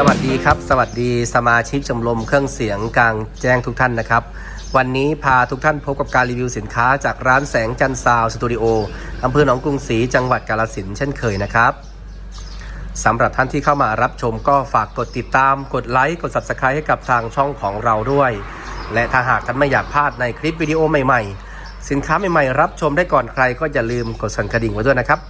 สวัสดีครับ สวัสดีสมาชิกชมรมเครื่องเสียงกลางแจ้งทุกท่านนะครับ วันนี้พาทุกท่านพบกับการรีวิวสินค้าจากร้านแสงจันทร์ซาวสตูดิโออำเภอหนองกรุงศรีจังหวัดกาฬสินเช่นเคยนะครับสำหรับท่านที่เข้ามารับชมก็ฝากกดติดตาม กดไลค์ กด subscribe ให้กับทางช่องของเราด้วย และถ้าหากท่านไม่อยากพลาดในคลิปวิดีโอใหม่ๆ สินค้าใหม่ๆ รับชมได้ก่อนใครก็อย่าลืมกดสั่นกระดิ่งไว้ด้วยนะครับ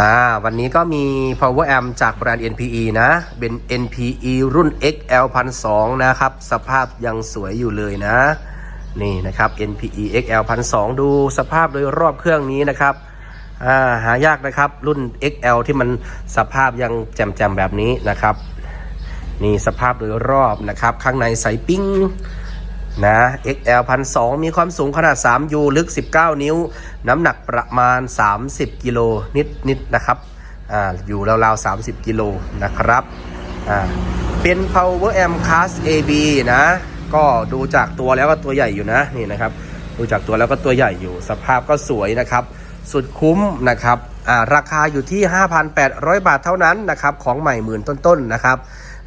อ่าวันนี้ก็มี power amp จากแบรนด์ NPE นะ เป็น NPE รุ่น XL 1002นะครับ สภาพยังสวยอยู่เลยนะ นี่นะครับ NPE XL 1002ดูสภาพโดยรอบเครื่องนี้นะครับอ่าหายากนะครับ รุ่น XL ที่มันสภาพยังแจ่มๆแบบนี้นะครับ นี่สภาพโดยรอบนะครับ ข้างในใสปิ้ง นะ XL 1002 มีความสูงขนาด 3U ลึก 19 นิ้ว น้ำหนักประมาณ 30 กิโลนิดนิดๆนะครับอ่าอยู่ราวๆ 30 กิโลนะครับอ่าเป็น Power Amp Class AB นะ ก็ดูจากตัวแล้วก็ตัวใหญ่อยู่นะ นี่นะครับ ดูจากตัวแล้วก็ตัวใหญ่อยู่ สภาพก็สวยนะครับ สุดคุ้มนะครับอ่าราคาอยู่ที่ 5,800 บาทเท่านั้นนะครับ ของใหม่หมื่นต้นๆนะครับ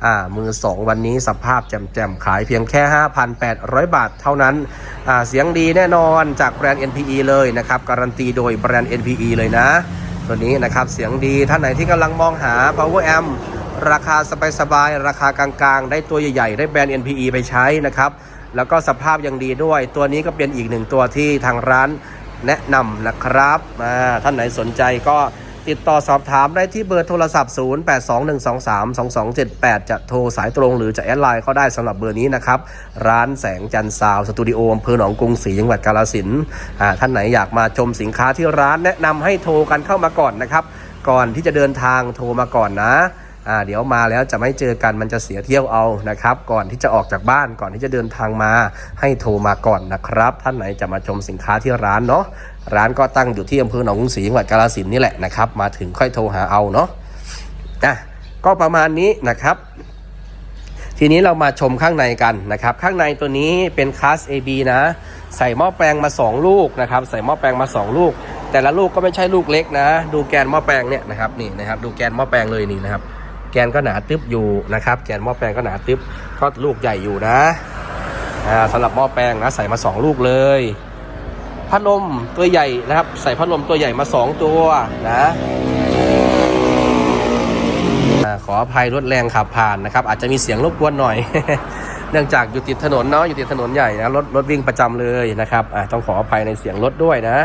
อ่ามือสองวันนี้สภาพแจ่มๆ ขายเพียงแค่ 5,800 บาทเท่านั้นอ่าเสียงดีแน่นอนจากแบรนด์ NPE เลยนะครับ การันตีโดยแบรนด์ NPE เลยนะ ตัวนี้นะครับเสียงดีท่านไหนที่กำลังมองหา Power Amp ราคาสบายๆ ราคากลางๆ ได้ตัวใหญ่ๆ ได้แบรนด์ NPE ไปใช้นะครับ แล้วก็สภาพยังดีด้วย ตัวนี้ก็เป็นอีกหนึ่งตัวที่ทางร้านแนะนำนะครับอ่าท่านไหนสนใจก็ ติดต่อสอบถามได้ที่เบอร์โทรศัพท์ 0821232278 จะโทรสายตรงหรือจะแอดไลน์ก็ได้สำหรับเบอร์นี้นะครับ ร้านแสงจันทร์ซาวสตูดิโออำเภอหนองกรุงศรีจังหวัดกาฬสินธุ์อ่าท่านไหนอยากมาชมสินค้าที่ร้านแนะนำให้โทรกันเข้ามาก่อนนะครับ ก่อนที่จะเดินทางโทรมาก่อนนะ อ่าเดี๋ยวมาแล้วจะไม่เจอกันมันจะเสียเที่ยวเอานะครับ ก่อนที่จะออกจากบ้านก่อนที่จะเดินทางมาให้โทรมาก่อนนะครับ ท่านไหนจะมาชมสินค้าที่ร้านเนาะร้านก็ตั้งอยู่ที่อำเภอหนองกรุงศรีจังหวัดกาฬสินธุ์นี่แหละนะครับ มาถึงค่อยโทรหาเอาเนาะอะก็ประมาณนี้นะครับ ทีนี้เรามาชมข้างในกันนะครับ ข้างในตัวนี้เป็นคลาส AB นะ ใส่หม้อแปลงมา 2 ลูกนะครับ ใส่หม้อแปลงมา 2 ลูก แต่ละลูกก็ไม่ใช่ลูกเล็กนะ ดูแกนหม้อแปลงเนี่ยนะครับนี่นะครับ ดูแกนหม้อแปลงเลยนี่นะครับ นก็หนาตึ๊บอยู่นะครับ แกนหม้อแปลงก็หนาตึ๊บก็ลูกใหญ่อยู่นะอ่าสำหรับหม้อแปลงนะใส่มา 2 ลูกเลยพัดลมตัวใหญ่นะครับ ใส่พัดลมตัวใหญ่มา 2 ตัวนะขออภัยรถแรงขับผ่านนะครับ อาจจะมีเสียงรบกวนหน่อย เนื่องจากอยู่ติดถนนเนาะอยู่ติดถนนใหญ่นะรถรถวิ่งประจำเลยนะครับต้องขออภัยในเสียงรถด้วยนะ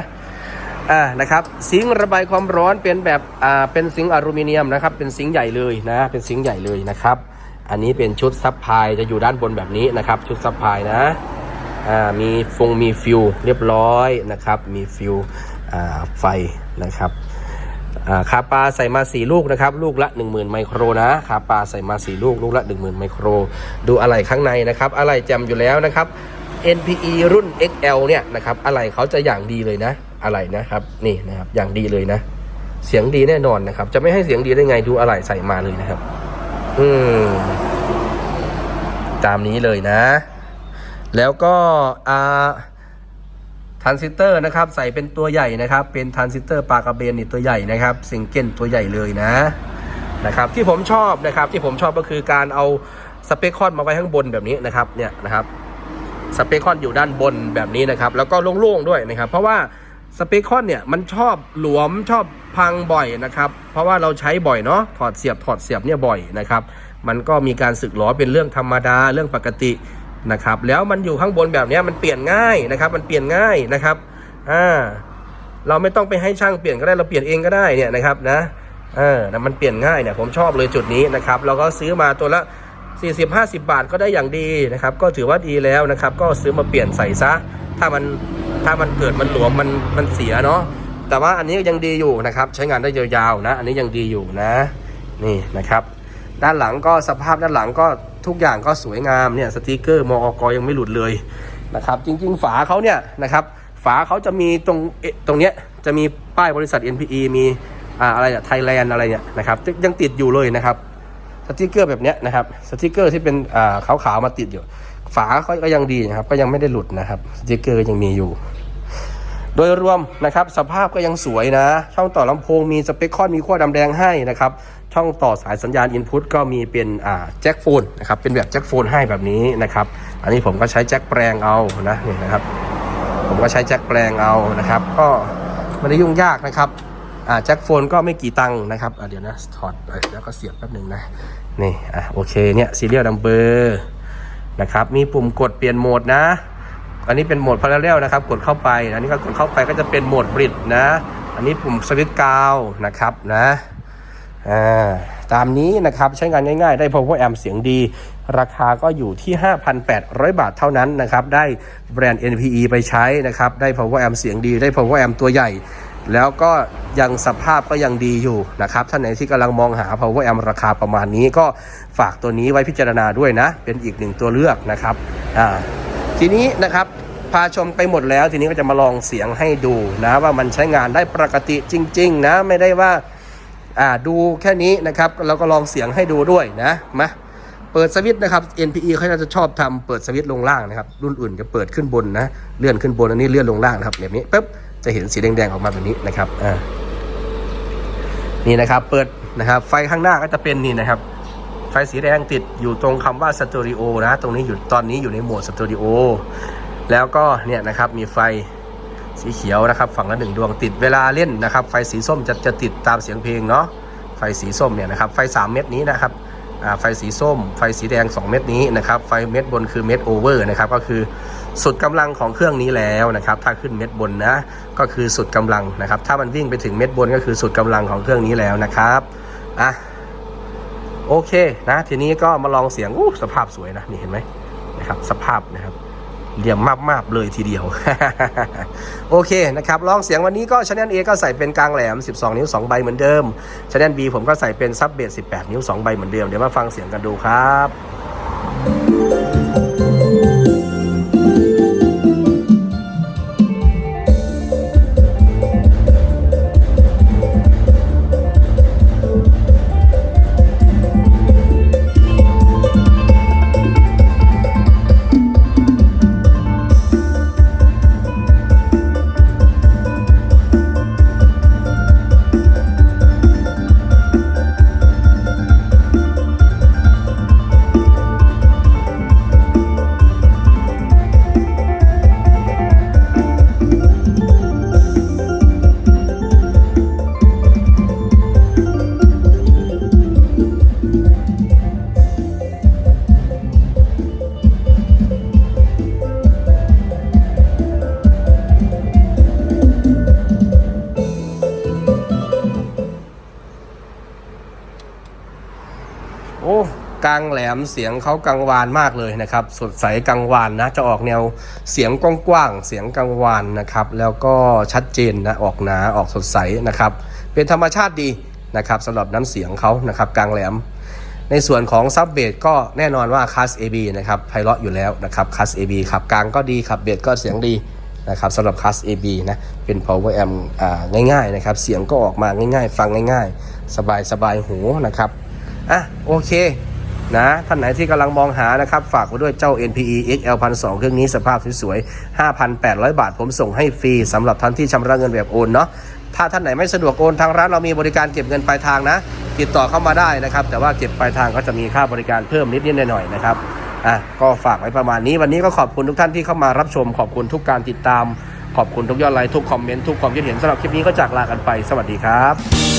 อ่านะครับซิงระบายความร้อนเป็นแบบอ่าเป็นซิงอลูมิเนียมนะครับเป็นซิงใหญ่เลยนะเป็นซิงใหญ่เลยนะครับ อันนี้เป็นชุดซับพายจะอยู่ด้านบนแบบนี้นะครับ ชุดซับพายนะอ่ามีฟงมีฟิวเรียบร้อยนะครับ มีฟิวอ่าไฟนะครับอ่าคาปลาใส่มา 4 ลูกนะครับ ลูกละ 10,000 ไมโครนะคาปลาใส่มา 4 ลูกลูกละ 10,000 ไมโคร ดูอะไหล่ข้างในนะครับอะไหล่แจ่มอยู่แล้วนะครับ NPE รุ่น XL เนี่ยนะครับอะไหล่เขาจะอย่างดีเลยนะอะไหล่นะครับนี่นะครับอย่างดีเลยนะ เสียงดีแน่นอนนะครับ จะไม่ให้เสียงดีได้ไงดูอะไหล่ใส่มาเลยนะครับ อืมตามนี้เลยนะ แล้วก็อ่าทรานซิสเตอร์นะครับ ใส่เป็นตัวใหญ่นะครับ เป็นทรานซิสเตอร์ปากระเบนนี่ตัวใหญ่นะครับซิงเกิลตัวใหญ่เลยนะนะครับ ที่ผมชอบนะครับ ที่ผมชอบก็คือการเอาสเปคคอนมาไว้ข้างบนแบบนี้นะครับเนี่ยนะครับ สเปคคอนอยู่ด้านบนแบบนี้นะครับ แล้วก็โล่งๆด้วยนะครับ เพราะว่าสเปคคอนเนี่ยมันชอบหลวมชอบพังบ่อยนะครับ เพราะว่าเราใช้บ่อยเนาะถอดเสียบถอดเสียบเนี่ยบ่อยนะครับ มันก็มีการสึกหลอเป็นเรื่องธรรมดาเรื่องปกตินะครับ แล้วมันอยู่ข้างบนแบบนี้มันเปลี่ยนง่ายนะครับ มันเปลี่ยนง่ายนะครับอ่าเราไม่ต้องไปให้ช่างเปลี่ยนก็ได้เราเปลี่ยนเองก็ได้เนี่ยนะครับนะเออนะมันเปลี่ยนง่ายเนี่ยผมชอบเลยจุดนี้นะครับ เราก็ซื้อมาตัวละ 40 50 บาทก็ได้อย่างดีนะครับ ก็ถือว่าดีแล้วนะครับ ก็ซื้อมาเปลี่ยนใส่ซะ ถ้ามันถ้ามันเกิดมันหลวมมันมันเสียเนาะแต่ว่าอันนี้ยังดีอยู่นะครับ ใช้งานได้ยาวๆนะ อันนี้ยังดีอยู่นะ นี่นะครับ ด้านหลังก็สภาพด้านหลังก็ทุกอย่างก็สวยงามเนี่ยสติกเกอร์มอกยังไม่หลุดเลยนะครับ จริง ๆ ฝาเขาเนี่ยนะครับฝาเขาจะมีตรงตรงเนี้ยจะมีป้ายบริษัท NPE มีอ่าอะไรอะไทยแลนด์อะไรเนี่ยนะครับยังติดอยู่เลยนะครับ ติกเกอร์แบบเนี้ยนะครับสติกเกอร์ที่เป็นอ่าขาวๆมาติดอยู่ฝาเขาก็ยังดีนะครับ ก็ยังไม่ได้หลุดนะครับสติกเกอร์ยังมีอยู่ โดยรวมนะครับสภาพก็ยังสวยนะ ช่องต่อลำโพงมีสเปคคอนมีขั้วดำแดงให้นะครับช่องต่อสายสัญญาณอินพุตก็มีเป็นแจ็คโฟนนะครับเป็นแบบแจ็คโฟนให้แบบนี้นะครับ อันนี้ผมก็ใช้แจ็คแปลงเอานะนี่นะครับ ผมก็ใช้แจ็คแปลงเอานะครับ ก็ไม่ได้ยุ่งยากนะครับแจ็คโฟนก็ไม่กี่ตังค์นะครับเดี๋ยวนะถอดแล้วก็เสียบแป๊บหนึ่งนะ นี่อะโอเคเนี่ยซีเรียลดัมเบอร์นะครับมีปุ่มกดเปลี่ยนโหมดนะ อันนี้เป็นโหมดพาราเรลนะครับ กดเข้าไป อันนี้ก็กดเข้าไปก็จะเป็นโหมดบริดนะ อันนี้ปุ่มสวิตช์กาวนะครับนะอ่าตามนี้นะครับใช้งานง่ายๆ ได้ power amp เสียงดี ราคาก็อยู่ที่ 5,800 บาทเท่านั้นนะครับได้แบรนด์ NPE ไปใช้นะครับได้ power amp เสียงดีได้ power amp ตัวใหญ่ แล้วก็ ยังสภาพก็ยังดีอยู่นะครับท่านไหนที่กำลังมองหา power amp ราคาประมาณนี้ก็ฝากตัวนี้ไว้พิจารณาด้วยนะ เป็นอีกหนึ่งตัวเลือกนะครับอ่าทีนี้นะครับพาชมไปหมดแล้วทีนี้ก็จะมาลองเสียงให้ดูนะว่ามันใช้งานได้ปกติจริง ๆ นะไม่ได้ว่าอ่าดูแค่นี้นะครับเราก็ลองเสียงให้ดูด้วยนะมาเปิดสวิตช์นะครับ NPE เขาจะชอบทำเปิดสวิตช์ลงล่างนะครับ รุ่นอื่นจะเปิดขึ้นบนนะ เลื่อนขึ้นบนอันนี้เลื่อนลงล่างนะครับแบบนี้ปุ๊บจะเห็นสีแดงๆออกมาแบบนี้นะครับอ่า นี่นะครับเปิดนะครับ ไฟข้างหน้าก็จะเป็นนี่นะครับ ไฟสีแดงติดอยู่ตรงคำว่าสตูดิโอนะ ตรงนี้อยู่ตอนนี้อยู่ในโหมดสตูดิโอแล้วก็เนี่ยนะครับมีไฟสีเขียวนะครับ ฝั่งละหนึ่งดวงติดเวลาเล่นนะครับ ไฟสีส้มจะจะติดตามเสียงเพลงเนาะไฟสีส้มเนี่ยนะครับ ไฟ 3 เม็ดนี้นะครับอ่าไฟสีส้ม ไฟสีแดง 2 เม็ดนี้นะครับ ไฟเม็ดบนคือเม็ดโอเวอร์นะครับ ก็คือ สุดกำลังของเครื่องนี้แล้วนะครับ ถ้าขึ้นเม็ดบนนะ ก็คือสุดกำลังนะครับ ถ้ามันวิ่งไปถึงเม็ดบนก็คือสุดกำลังของเครื่องนี้แล้วนะครับอะโอเคนะ ทีนี้ก็มาลองเสียงอู้สภาพสวยนะนี่เห็นไหมนะครับ สภาพนะครับเยี่ยมมากๆเลยทีเดียว โอเคนะครับลองเสียงวันนี้ก็ช anel A ก็ใส่เป็นกลางแหลม 12 นิ้ว 2 ใบเหมือนเดิมช anel B ผมก็ใส่เป็นซับเบส18 นิ้ว 2 ใบเหมือนเดิม เดี๋ยวมาฟังเสียงกันดูครับ โอ้กลางแหลมเสียงเขากังวานมากเลยนะครับ สดใสกังวานนะ จะออกแนวเสียงกว้างๆเสียงกังวานนะครับ แล้วก็ชัดเจนนะออกหนาออกสดใสนะครับ เป็นธรรมชาติดีนะครับสำหรับน้ำเสียงเขานะครับกลางแหลม ในส่วนของซับเบสก็แน่นอนว่าคัส AB นะครับไพเราะอยู่แล้วนะครับคัส AB ขับกลางก็ดีขับเบสก็เสียงดีนะครับสำหรับคัส AB นะเป็น power amp อ่าง่ายๆนะครับเสียงก็ออกมาง่ายๆ ฟังง่ายๆ สบายๆหูนะครับ อะโอเคนะท่านไหนที่กำลังมองหานะครับ ฝากไว้ด้วยเจ้า NPE XL 1 2เครื่องนี้สภาพสวยๆ 5,800 บาทผมส่งให้ฟรีสำหรับท่านที่ชำระเงินแบบโอนเนาะถ้าท่านไหนไม่สะดวกโอนทางร้านเรามีบริการเก็บเงินปลายทางนะ ติดต่อเข้ามาได้นะครับ แต่ว่าเก็บปลายทางก็จะมีค่าบริการเพิ่มนิดๆหน่อยๆนะครับอะก็ฝากไว้ประมาณนี้ วันนี้ก็ขอบคุณทุกท่านที่เข้ามารับชม ขอบคุณทุกการติดตาม ขอบคุณทุกยอดไลค์ทุกคอมเมนต์ทุกความคิดเห็นสำหรับคลิปนี้ก็จากลากันไป สวัสดีครับ